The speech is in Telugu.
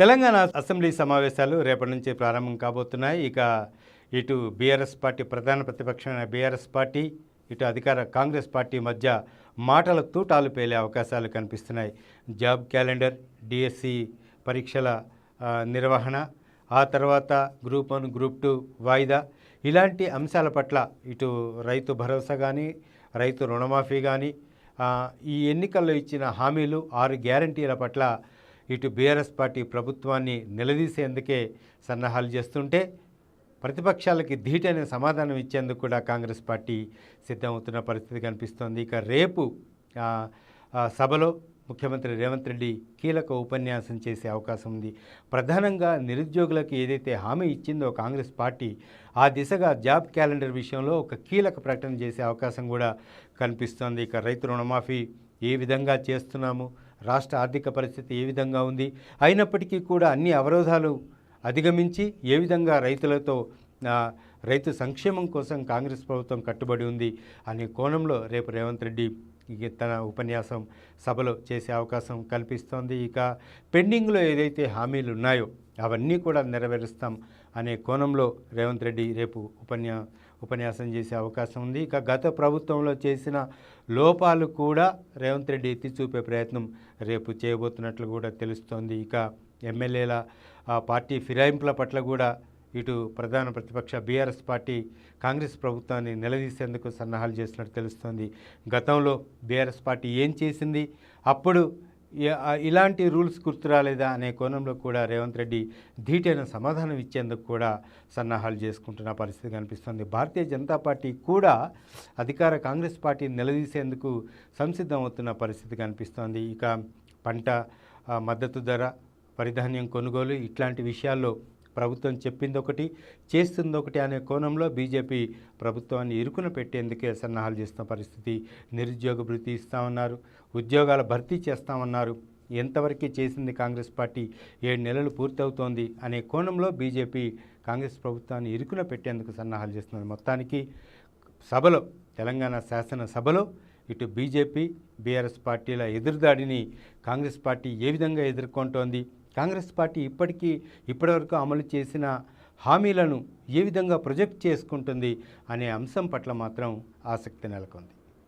తెలంగాణ అసెంబ్లీ సమావేశాలు రేపటి నుంచి ప్రారంభం కాబోతున్నాయి. ఇక ఇటు బీఆర్ఎస్ పార్టీ ప్రధాన ప్రతిపక్షమైన బీఆర్ఎస్ పార్టీ ఇటు అధికార కాంగ్రెస్ పార్టీ మధ్య మాటల తూటాలు పేలే అవకాశాలు కనిపిస్తున్నాయి. జాబ్ క్యాలెండర్ డిఎస్సి పరీక్షల నిర్వహణ ఆ తర్వాత గ్రూప్ వన్ గ్రూప్ టూ వాయిదా. ఇలాంటి అంశాల పట్ల ఇటు రైతు భరోసా కానీ రైతు రుణమాఫీ కానీ ఈ ఎన్నికల్లో ఇచ్చిన హామీలు ఆరు గ్యారంటీల పట్ల ఇటు బీఆర్ఎస్ పార్టీ ప్రభుత్వాన్ని నిలదీసేందుకే సన్నాహాలు చేస్తుంటే ప్రతిపక్షాలకి ధీటైన సమాధానం ఇచ్చేందుకు కూడా కాంగ్రెస్ పార్టీ సిద్ధమవుతున్న పరిస్థితి కనిపిస్తోంది. ఇక రేపు సభలో ముఖ్యమంత్రి రేవంత్ రెడ్డి కీలక ఉపన్యాసం చేసే అవకాశం ఉంది. ప్రధానంగా నిరుద్యోగులకు ఏదైతే హామీ ఇచ్చిందో కాంగ్రెస్ పార్టీ ఆ దిశగా జాబ్ క్యాలెండర్ విషయంలో ఒక కీలక ప్రకటన చేసే అవకాశం కూడా కనిపిస్తోంది. ఇక రైతు రుణమాఫీ ఏ విధంగా చేస్తున్నాము? రాష్ట్ర ఆర్థిక పరిస్థితి ఏ విధంగా ఉంది? అయినప్పటికీ కూడా అన్ని అవరోధాలు అధిగమించి ఏ విధంగా రైతులతో రైతు సంక్షేమం కోసం కాంగ్రెస్ ప్రభుత్వం కట్టుబడి ఉంది అనే కోణంలో రేపు రేవంత్ రెడ్డి తన ఉపన్యాసం సభలో చేసే అవకాశం కల్పిస్తోంది. ఇక పెండింగ్లో ఏదైతే హామీలు ఉన్నాయో అవన్నీ కూడా నెరవేరుస్తాం అనే కోణంలో రేవంత్ రెడ్డి రేపు ఉపన్యా ఉపన్యాసం చేసే అవకాశం ఉంది. ఇక గత ప్రభుత్వంలో చేసిన లోపాలు కూడా రేవంత్ రెడ్డి ఎత్తి చూపే ప్రయత్నం రేపు చేయబోతున్నట్లు కూడా తెలుస్తోంది. ఇక ఎమ్మెల్యేల ఆ పార్టీ ఫిరాయింపుల పట్ల కూడా ఇటు ప్రధాన ప్రతిపక్ష బీఆర్ఎస్ పార్టీ కాంగ్రెస్ ప్రభుత్వాన్ని నిలదీసేందుకు సన్నాహాలు చేసినట్టు తెలుస్తోంది. గతంలో బీఆర్ఎస్ పార్టీ ఏం చేసింది? అప్పుడు ఇలాంటి రూల్స్ గుర్తురాలేదా అనే కోణంలో కూడా రేవంత్ రెడ్డి ధీటైన సమాధానం ఇచ్చేందుకు కూడా సన్నాహాలు చేసుకుంటున్న పరిస్థితి కనిపిస్తుంది. భారతీయ జనతా పార్టీ కూడా అధికార కాంగ్రెస్ పార్టీని నిలదీసేందుకు సంసిద్ధమవుతున్న పరిస్థితి కనిపిస్తోంది. ఇక పంట మద్దతు ధర పరిధాన్యం కొనుగోలు ఇట్లాంటి విషయాల్లో ప్రభుత్వం చెప్పింది ఒకటి చేస్తుంది ఒకటి అనే కోణంలో బీజేపీ ప్రభుత్వాన్ని ఇరుకున పెట్టేందుకే సన్నాహాలు చేస్తున్న పరిస్థితి నిరుద్యోగ భృతి ఇస్తామన్నారు ఉద్యోగాల భర్తీ చేస్తామన్నారు. ఎంతవరకు చేసింది కాంగ్రెస్ పార్టీ ఏడు నెలలు పూర్తవుతోంది అనే కోణంలో బీజేపీ కాంగ్రెస్ ప్రభుత్వాన్ని ఇరుకున పెట్టేందుకు సన్నాహాలు చేస్తున్నది మొత్తానికి సభలో తెలంగాణ శాసనసభలో ఇటు బీజేపీ బీఆర్ఎస్ పార్టీల ఎదురుదాడిని కాంగ్రెస్ పార్టీ ఏ విధంగా ఎదుర్కొంటోంది? కాంగ్రెస్ పార్టీ ఇప్పటికీ ఇప్పటివరకు అమలు చేసిన హామీలను ఏ విధంగా ప్రొజెక్ట్ చేసుకుంటుంది అనే అంశం పట్ల మాత్రం ఆసక్తి నెలకొంది.